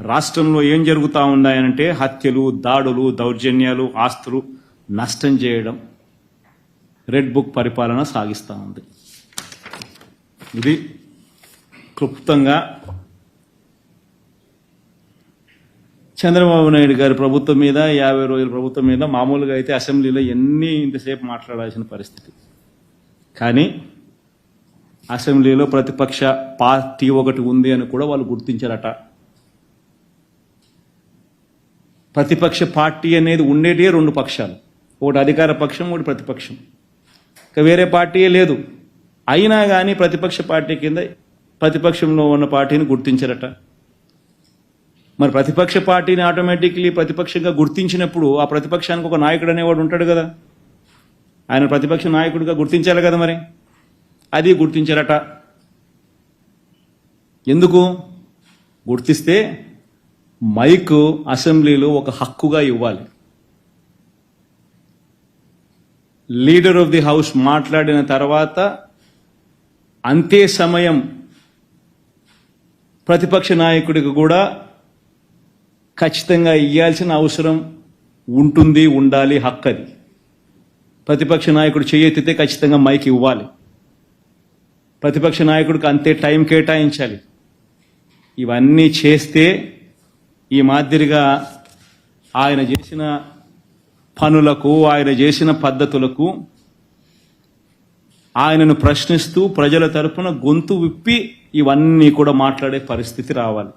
రాష్ట్రంలో ఏం జరుగుతూ ఉన్నాయనంటే హత్యలు దాడులు దౌర్జన్యాలు ఆస్తులు నష్టం చేయడం రెడ్ బుక్ పరిపాలన సాగిస్తూ ఉంది. ఇది క్లుప్తంగా చంద్రబాబు నాయుడు గారి ప్రభుత్వం మీద యాభై రోజుల ప్రభుత్వం మీద మామూలుగా అయితే అసెంబ్లీలో ఎన్ని ఇంతసేపు మాట్లాడాల్సిన పరిస్థితి. కానీ అసెంబ్లీలో ప్రతిపక్ష పార్టీ ఒకటి ఉంది అని కూడా వాళ్ళు గుర్తించారట. ప్రతిపక్ష పార్టీ అనేది ఉండేటే రెండు పక్షాలు. ఒకటి అధికార పక్షం ఒకటి ప్రతిపక్షం. ఇక వేరే పార్టీయే లేదు. అయినా కానీ ప్రతిపక్ష పార్టీ కింద ప్రతిపక్షంలో ఉన్న పార్టీని గుర్తించరట. మరి ప్రతిపక్ష పార్టీని ఆటోమేటిక్లీ ప్రతిపక్షంగా గుర్తించినప్పుడు ఆ ప్రతిపక్షానికి ఒక నాయకుడు అనేవాడు ఉంటాడు కదా. ఆయన ప్రతిపక్ష నాయకుడిగా గుర్తించాలి కదా మరి. అది గుర్తించారట. ఎందుకు? గుర్తిస్తే మైక్ అసెంబ్లీలో ఒక హక్కుగా ఇవ్వాలి. లీడర్ ఆఫ్ ది హౌస్ మాట్లాడిన తర్వాత అంతే సమయం ప్రతిపక్ష నాయకుడికి కూడా ఖచ్చితంగా ఇవ్వాల్సిన అవసరం ఉంటుంది ఉండాలి హక్కు అది ప్రతిపక్ష నాయకుడు చేయెత్తితే ఖచ్చితంగా మైక్ ఇవ్వాలి. ప్రతిపక్ష నాయకుడికి అంతే టైం కేటాయించాలి. ఇవన్నీ చేస్తే ఈ మాదిరిగా ఆయన చేసిన పనులకు ఆయన చేసిన పద్ధతులకు ఆయనను ప్రశ్నిస్తూ ప్రజల తరపున గొంతు విప్పి ఇవన్నీ కూడా మాట్లాడే పరిస్థితి రావాలి.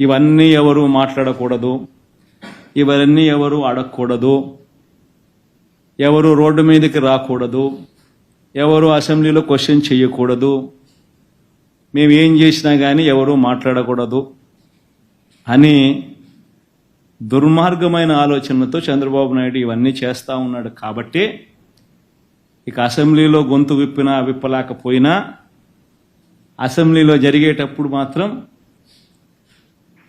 ఇవన్నీ ఎవరు మాట్లాడకూడదు. ఇవన్నీ ఎవరు అడగకూడదు. ఎవరు రోడ్డు మీదకి రాకూడదు. ఎవరు అసెంబ్లీలో క్వశ్చన్ చేయకూడదు. మేము ఏం చేసినా కానీ ఎవరు మాట్లాడకూడదు. అని దుర్మార్గమైన ఆలోచనతో చంద్రబాబు నాయుడు ఇవన్నీ చేస్తూ ఉన్నాడు కాబట్టి ఇక అసెంబ్లీలో గొంతు విప్పినా విప్పలేకపోయినా అసెంబ్లీలో జరిగేటప్పుడు మాత్రం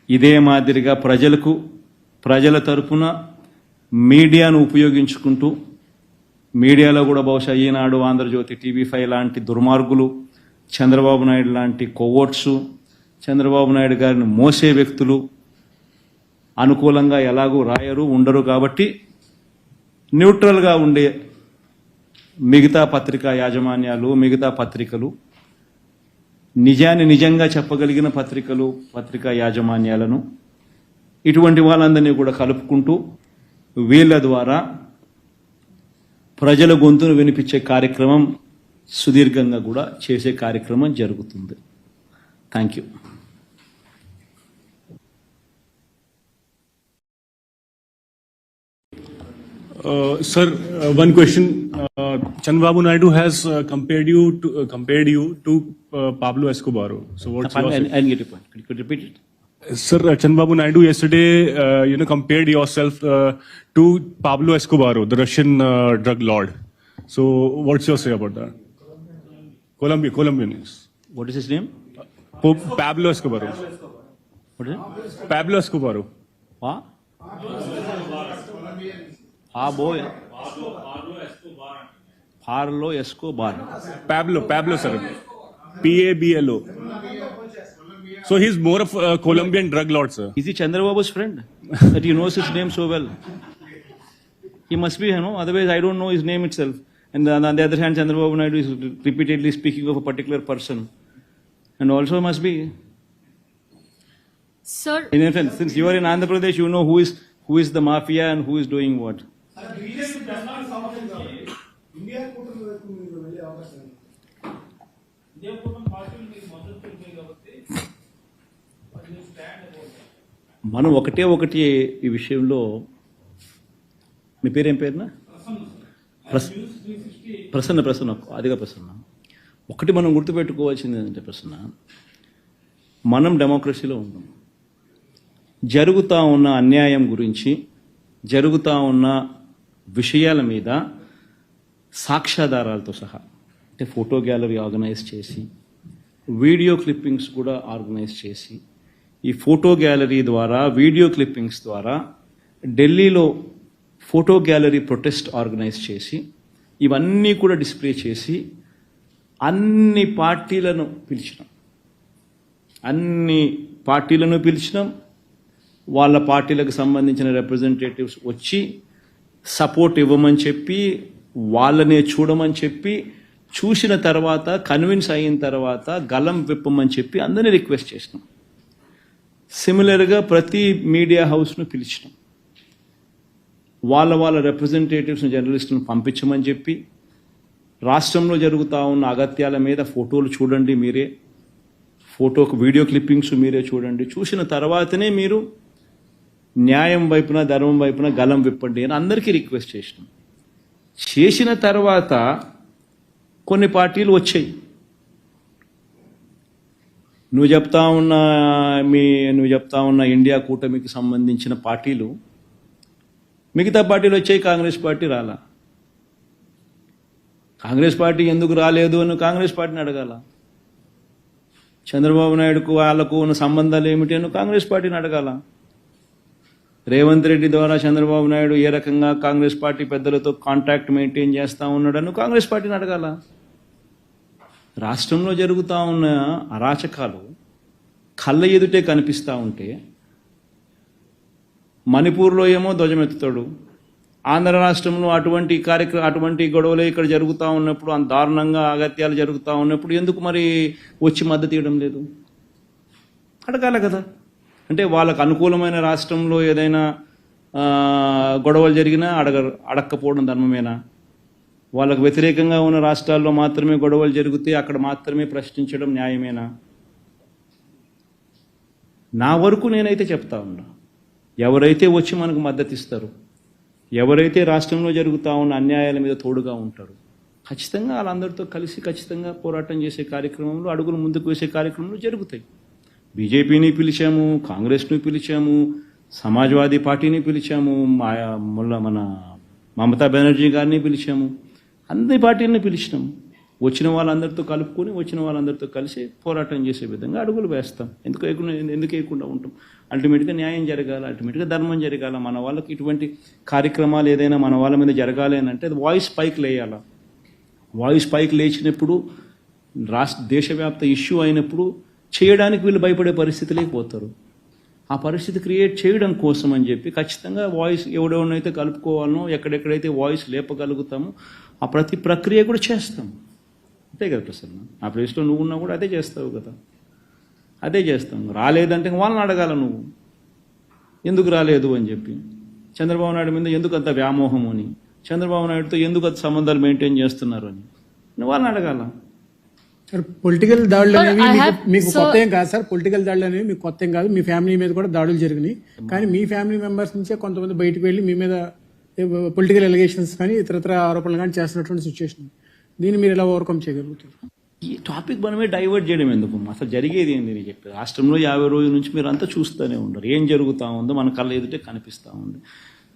ఇదే మాదిరిగా ప్రజలకు ప్రజల తరపున మీడియాను ఉపయోగించుకుంటూ మీడియాలో కూడా బహుశా ఈనాడు ఆంధ్రజ్యోతి టీవీ ఫైవ్ లాంటి దుర్మార్గులు చంద్రబాబు నాయుడు లాంటి కొవ్వొట్సు చంద్రబాబు నాయుడు గారిని మోసే వ్యక్తులు అనుకూలంగా ఎలాగూ రాయరు ఉండరు కాబట్టి న్యూట్రల్గా ఉండే మిగతా పత్రికా యాజమాన్యాలు మిగతా పత్రికలు నిజాన్ని నిజంగా చెప్పగలిగిన పత్రికలు పత్రికా యాజమాన్యాలను ఇటువంటి వాళ్ళందరినీ కూడా కలుపుకుంటూ వీళ్ళ ద్వారా ప్రజల గొంతును వినిపించే కార్యక్రమం సుదీర్ఘంగా కూడా చేసే కార్యక్రమం జరుగుతుంది. Thank you Sir, uh, one question. Uh, Chandrababu Naidu has uh, compared you to uh, compared you to uh, Pablo Escobar. So what's your I didn't get your point. Could you- could you repeat it? Sir, uh, Chandrababu Naidu yesterday, uh, you know, compared yourself uh, to Pablo Escobar, the Russian uh, drug lord. So what's your say about that? Colombia, Colombian is. What is his name? Pope Pablo Escobar. What is it? Pablo Escobar. Pa? Pablo. Pablo Escobar. हाँ बो pharaoh drug lord sir is he Chandrababu's friend that you know his name so well he must be know otherwise I don't know his name itself and the other hand Chandrababu Naidu is repeatedly speaking of a particular person and also must be Sir, in essence, since you are in Andhra Pradesh, you know who is who is the mafia and who is doing. India కూటమి వైపు మీరు వెళ్ళే అవకాశం ఉంది. మనం ఒకటే ఒకటి ఈ విషయంలో మీ పేరేం పేరునా? ప్రస్ ప్రసన్న ప్రసన్న అదిగా ప్రసన్న. ఒకటి మనం గుర్తుపెట్టుకోవాల్సింది ఏంటంటే ప్రసన్న మనం డెమోక్రసీలో ఉన్నాం. జరుగుతూ ఉన్న అన్యాయం గురించి జరుగుతూ ఉన్న విషయాల మీద సాక్ష్యాధారాలతో సహా అంటే ఫోటో గ్యాలరీ ఆర్గనైజ్ చేసి వీడియో క్లిప్పింగ్స్ కూడా ఆర్గనైజ్ చేసి ఈ ఫోటో గ్యాలరీ ద్వారా వీడియో క్లిప్పింగ్స్ ద్వారా ఢిల్లీలో ఫోటో గ్యాలరీ ప్రొటెస్ట్ ఆర్గనైజ్ చేసి ఇవన్నీ కూడా డిస్ప్లే చేసి అన్ని పార్టీలను పిలిచినాం. అన్ని పార్టీలను పిలిచినాం. వాళ్ళ పార్టీలకు సంబంధించిన రిప్రజెంటేటివ్స్ వచ్చి సపోర్ట్ ఇవ్వమని చెప్పి వాళ్ళనే చూడమని చెప్పి చూసిన తర్వాత కన్విన్స్ అయిన తర్వాత గలం విప్పమని చెప్పి అందరినీ రిక్వెస్ట్ చేసినాం. సిమిలర్గా ప్రతి మీడియా హౌస్ను పిలిచినాం. వాళ్ళ వాళ్ళ రిప్రజెంటేటివ్స్ని జర్నలిస్టులను పంపించమని చెప్పి రాష్ట్రంలో జరుగుతూ ఉన్న అగత్యాల మీద ఫోటోలు చూడండి మీరే. ఫోటోకు వీడియో క్లిప్పింగ్స్ మీరే చూడండి. చూసిన తర్వాతనే మీరు న్యాయం వైపున ధర్మం వైపున గలం విప్పండి అని అందరికీ రిక్వెస్ట్ చేసినాం. చేసిన తర్వాత కొన్ని పార్టీలు వచ్చాయి. నువ్వు చెప్తా ఉన్న మీ నువ్వు చెప్తా ఉన్న ఇండియా కూటమికి సంబంధించిన పార్టీలు మిగతా పార్టీలు వచ్చాయి కాంగ్రెస్ పార్టీ రాలా. కాంగ్రెస్ పార్టీ ఎందుకు రాలేదు అని కాంగ్రెస్ పార్టీని అడగాల. చంద్రబాబు నాయుడుకు వాళ్ళకు ఉన్న సంబంధాలు ఏమిటి అని కాంగ్రెస్ పార్టీని అడగాల. రేవంత్ రెడ్డి ద్వారా చంద్రబాబు నాయుడు ఏ రకంగా కాంగ్రెస్ పార్టీ పెద్దలతో కాంటాక్ట్ మెయింటైన్ చేస్తూ ఉన్నాడని కాంగ్రెస్ పార్టీని అడగాల? రాష్ట్రంలో జరుగుతూ ఉన్న అరాచకాలు కళ్ళ ఎదుటే కనిపిస్తూ ఉంటే మణిపూర్లో ఏమో ధ్వజమెత్తుతాడు. ఆంధ్ర రాష్ట్రంలో అటువంటి కార్యక్రమం అటువంటి గొడవలు ఇక్కడ జరుగుతూ ఉన్నప్పుడు అంత దారుణంగా అగత్యాలు జరుగుతూ ఉన్నప్పుడు ఎందుకు మరి వచ్చి మద్దతు ఇవ్వడం లేదు? అడగాల కదా. అంటే వాళ్ళకు అనుకూలమైన రాష్ట్రంలో ఏదైనా గొడవలు జరిగినా అడగ అడక్కపోవడం ధర్మమేనా? వాళ్ళకు వ్యతిరేకంగా ఉన్న రాష్ట్రాల్లో మాత్రమే గొడవలు జరిగితే అక్కడ మాత్రమే ప్రశ్నించడం న్యాయమేనా? నా వరకు నేనైతే చెప్తా ఉన్నా. ఎవరైతే వచ్చి మనకు మద్దతు ఇస్తారు ఎవరైతే రాష్ట్రంలో జరుగుతూ ఉన్న అన్యాయాల మీద తోడుగా ఉంటారు ఖచ్చితంగా వాళ్ళందరితో కలిసి ఖచ్చితంగా పోరాటం చేసే కార్యక్రమంలో అడుగులు ముందుకు వేసే కార్యక్రమాలు జరుగుతాయి. బీజేపీని పిలిచాము కాంగ్రెస్ను పిలిచాము సమాజ్వాదీ పార్టీని పిలిచాము మా ముల్ల మన మమతా బెనర్జీ గారిని పిలిచాము. అన్ని పార్టీలని పిలిచినాము వచ్చిన వాళ్ళందరితో కలుపుకొని వచ్చిన వాళ్ళందరితో కలిసి పోరాటం చేసే విధంగా అడుగులు వేస్తాం. ఎందుకు వేయకుండా ఎందుకు వేయకుండా ఉంటాం? అల్టిమేట్గా న్యాయం జరగాలి అల్టిమేట్గా ధర్మం జరగాల. మన వాళ్ళకి ఇటువంటి కార్యక్రమాలు ఏదైనా మన వాళ్ళ మీద జరగాలి అని అంటే అది వాయిస్ పైకి లేయాలా. వాయిస్ పైకి లేచినప్పుడు రాష్ట్ర దేశవ్యాప్త ఇష్యూ అయినప్పుడు చేయడానికి వీళ్ళు భయపడే పరిస్థితి లేకపోతారు ఆ పరిస్థితి క్రియేట్ చేయడం కోసం అని చెప్పి ఖచ్చితంగా వాయిస్ ఎవడెవడనైతే కలుపుకోవాలనో ఎక్కడెక్కడైతే వాయిస్ లేపగలుగుతామో ఆ ప్రతి ప్రక్రియ కూడా చేస్తాం. అంతే కదా ప్రసన్న? ఆ ప్లేస్లో నువ్వు ఉన్నా కూడా అదే చేస్తావు కదా. అదే చేస్తాం. రాలేదంటే వాళ్ళని అడగాల నువ్వు. ఎందుకు రాలేదు అని చెప్పి. చంద్రబాబు నాయుడు మీద ఎందుకు అంత వ్యామోహం అని. చంద్రబాబు నాయుడుతో ఎందుకు అంత సంబంధాలు మెయింటైన్ చేస్తున్నారు అని. నువ్వు వాళ్ళని అడగాల. సార్ పొలిటికల్ దాడులు అనేవి మీకు- కొత్త ఏం కాదు సార్ పొలిటికల్ దాడులు అనేవి మీకు కొత్త ఏం కాదు. మీ ఫ్యామిలీ మీద కూడా దాడులు జరిగినాయి. కానీ మీ ఫ్యామిలీ మెంబర్స్ నుంచే కొంతమంది బయటకు వెళ్ళి మీ మీద పొలిటికల్ ఎలిగేషన్స్ కానీ ఇతరత్ర ఆరోపణలు కానీ చేస్తున్నటువంటి సిచ్యువేషన్ దీన్ని మీరు ఎలా ఓవర్కమ్ చేయగలుగుతారు? ఈ టాపిక్ మనమే డైవర్ట్ చేయడం ఎందుకు? అసలు జరిగేది ఏంది నేను చెప్పి. రాష్ట్రంలో యాభై రోజుల నుంచి మీరు అంతా చూస్తూనే ఉండరు ఏం జరుగుతూ ఉందో మన కళ్ళ ఎదుటే కనిపిస్తూ ఉంది.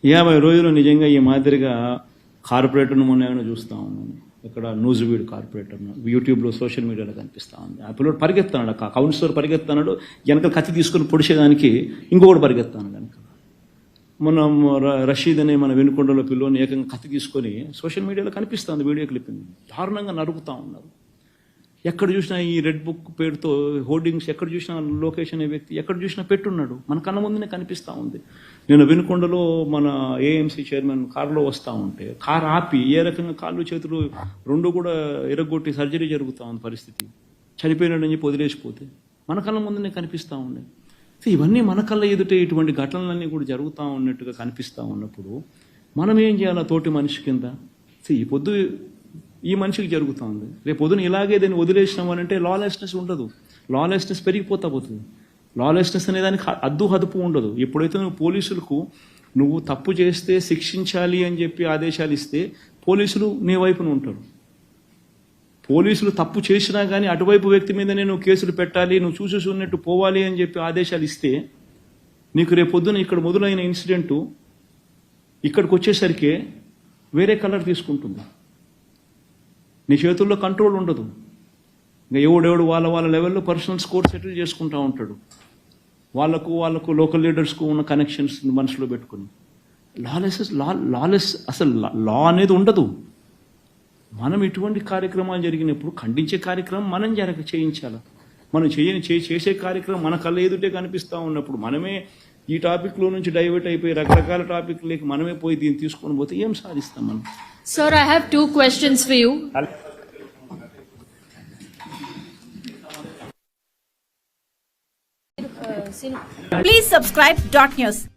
యాభై రోజులు నిజంగా ఈ మాదిరిగా కార్పొరేటర్ను మొన్న ఏమైనా చూస్తూ ఉన్నాను. ఇక్కడ న్యూస్ వీడ్ కార్పొరేటర్ను యూట్యూబ్లో సోషల్ మీడియాలో కనిపిస్తూ ఉంది. ఆ పిల్లడు పరిగెత్తాడు ఆ కౌన్సిలర్ పరిగెత్తాడు వెనక కత్తి తీసుకొని పొడిచేదానికి ఇంకొకటి పరిగెత్తాను కనుక మన రషీద్ అనే మన వెనుకొండలో పిల్లోని ఏకంగా కత్తి తీసుకొని సోషల్ మీడియాలో కనిపిస్తుంది వీడియో క్లిప్పింగ్. దారుణంగా నరుకుతా ఉన్నారు. ఎక్కడ చూసినా ఈ రెడ్ బుక్ పేరుతో హోర్డింగ్స్ ఎక్కడ చూసినా లోకేష్ అనే వ్యక్తి ఎక్కడ చూసినా పెట్టున్నాడు. మన కళ్ళ ముందునే కనిపిస్తూ ఉంది. నేను వినుకొండలో మన ఏఎంసీ చైర్మన్ కారులో వస్తూ ఉంటే కారు ఆపి ఏ రకంగా కాళ్ళు చేతులు రెండు కూడా ఎరగొట్టి సర్జరీ జరుగుతూ ఉంది పరిస్థితి. చనిపోయినాడని చెప్పి వదిలేసిపోతే మన కళ్ళ ముందునే కనిపిస్తూ ఉండే ఇవన్నీ మన కళ్ళ ఎదుటే ఇటువంటి ఘటనలన్నీ కూడా జరుగుతూ ఉన్నట్టుగా కనిపిస్తూ ఉన్నప్పుడు మనం ఏం చేయాలి తోటి మనిషి కింద? ఈ పొద్దు ఈ మనిషికి జరుగుతుంది. రేపు పొద్దున ఇలాగే దాన్ని వదిలేసినాం అని అంటే లాలెస్నెస్ ఉండదు. లాలెస్నెస్ పెరిగిపోతా పోతుంది. లాలెస్నెస్ అనే దానికి అద్దు హదుపు ఉండదు. ఎప్పుడైతే నువ్వు పోలీసులకు నువ్వు తప్పు చేస్తే శిక్షించాలి అని చెప్పి ఆదేశాలు ఇస్తే పోలీసులు నీ వైపున ఉంటారు. పోలీసులు తప్పు చేసినా కానీ అటువైపు వ్యక్తి మీద నేను కేసులు పెట్టాలి నువ్వు చూసి ఉన్నట్టు పోవాలి అని చెప్పి ఆదేశాలు ఇస్తే నీకు రేపు పొద్దున ఇక్కడ మొదలైన ఇన్సిడెంటు ఇక్కడికి వచ్చేసరికి వేరే కలర్ తీసుకుంటుంది. నీ చేతుల్లో కంట్రోల్ ఉండదు. ఇంకా ఎవడెవడు వాళ్ళ వాళ్ళ లెవెల్లో పర్సనల్ స్కోర్ సెటిల్ చేసుకుంటూ ఉంటాడు. వాళ్ళకు వాళ్ళకు లోకల్ లీడర్స్కు ఉన్న కనెక్షన్స్ మనసులో పెట్టుకుని. లాలెస్ లా లాలెస్ అసలు లా అనేది ఉండదు. మనం ఇటువంటి కార్యక్రమాలు జరిగినప్పుడు ఖండించే కార్యక్రమం మనం జరగ చేయించాలి. మనం చేయని చేసే కార్యక్రమం మన కళ్ళ ఎదుటే కనిపిస్తూ ఉన్నప్పుడు మనమే ఈ టాపిక్లో నుంచి డైవర్ట్ అయిపోయి రకరకాల టాపిక్లకి లేక మనమే పోయి దీన్ని తీసుకొని పోతే ఏం సాధిస్తాం మనం? Sir, I have two questions for you. Please subscribe dot news.